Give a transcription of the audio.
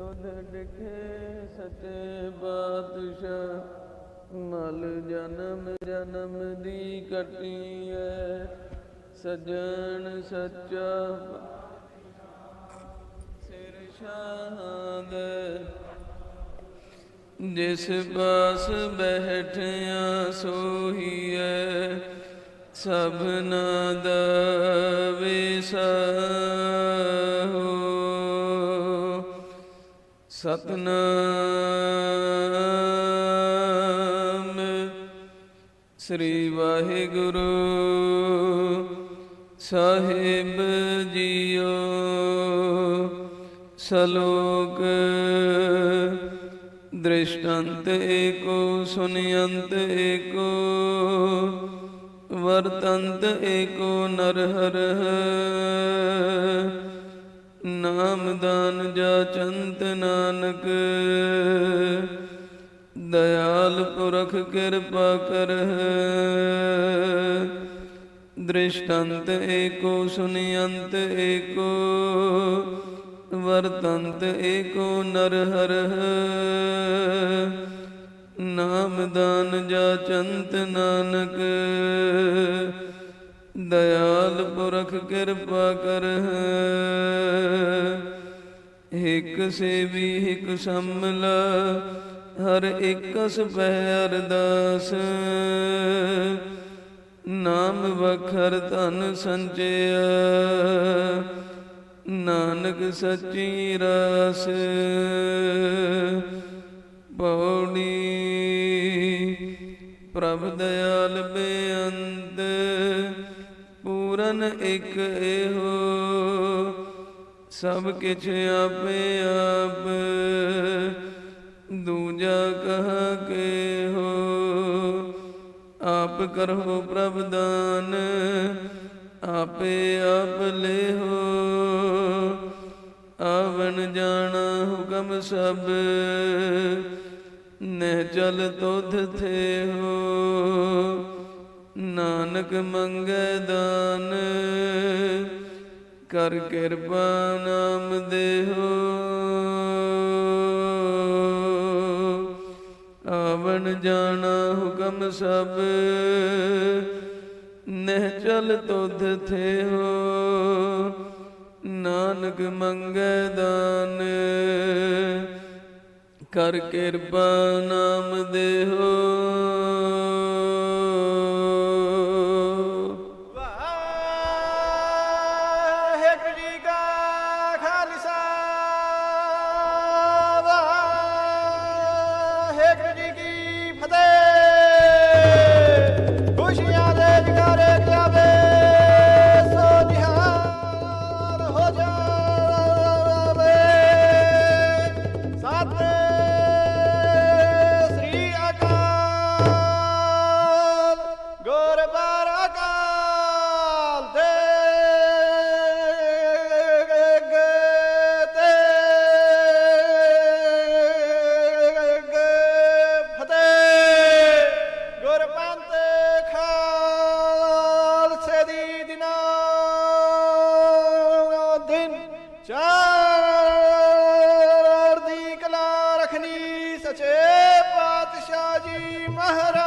ਤੁਧ ਡਿਖੇ ਸੱਚੇ ਬਾਦਸ਼ਾਹ, ਮਲ ਜਨਮ ਜਨਮ ਦੀ ਕਟੀ ਕਟੀਐ, ਸਜਣ ਸੱਚਾ ਸਿਰ ਸ਼ਾਹਦ ਜਿਸ ਪਾਸ ਬੈਠਿਆ ਸੋਹੀਐ ਸਭਨਾ ਦਾ ਵਿਸਾਹੋ ਸਤਨਾਮ। ਸ੍ਰੀ ਵਾਹਿਗੁਰੂ ਸਾਹਿਬ ਜੀਓ ਸਲੋਕ ਦ੍ਰਿਸ਼ਟੰਤ ਏਕੋ ਸੁਨਯੰਤ ਏਕੋ ਵਰਤੰਤ ਏਕੋ ਨਰਹਰ ਨਾਮਦਾਨ ਦਾਨ ਜਾਚੰਤ ਨਾਨਕ। ਦਇਆਲ ਪੁਰਖ ਕਿਰਪਾ ਕਰ। ਦ੍ਰਿਸ਼ਟੰਤ ਏਕੋ, ਸੁਨਯੰਤ ਏਕੋ। ਵਰਤੰਤ ਏਕੋ, ਨਰ ਹਰ। ਨਾਮਦਾਨ ਜਾ ਚੰਤ ਨਾਨਕ। ਦਇਆਲ ਪੁਰਖ ਕਿਰਪਾ ਕਰ। ਇਕ ਸੇਵੀ, ਇਕ ਸੰਮਲਾ ਹਰ ਇਕਸ ਪਹਿ ਅਰਦਾਸ। ਨਾਮ ਵਖਰ ਧਨ ਸੰਚਿਆ, ਨਾਨਕ ਸੱਚੀ ਰਾਸ। ਪੌੜੀ ਪ੍ਰਭ ਦਇਆਲ ਬੇਅੰਤ ਪੂਰਨ ਇਕ ਇਹੋ, ਸਭ ਕਿਛ ਆਪੇ ਆਪ, ਦੂਜਾ ਕਹ ਕੇ ਹੋ ਆਪ ਕਰੋ ਪ੍ਰਭ ਦਾਨ, ਆਪੇ ਆਪ ਲਿਹੋ। ਆਵਣ ਜਾਣਾ ਹੁਕਮ ਸਭ, ਨਹਿ ਚਲ ਤੁਧ ਥੇ ਹੋ ਨਾਨਕ ਮੰਗੈ ਦਾਨ। ਕਰ ਕਿਰਪਾ ਨਾਮ ਦੇਹੋ। ਆਵਣ ਜਾਣਾ ਹੁਕਮ ਸਭ। ਨਹਿ ਚਲ ਤੁਧ ਥੇ ਹੋ ਨਾਨਕ ਮੰਗੈ ਦਾਨ। ਕਰ ਕਿਰਪਾ ਨਾਮ ਦੇਹੋ। ਮਹਾਰਾਜ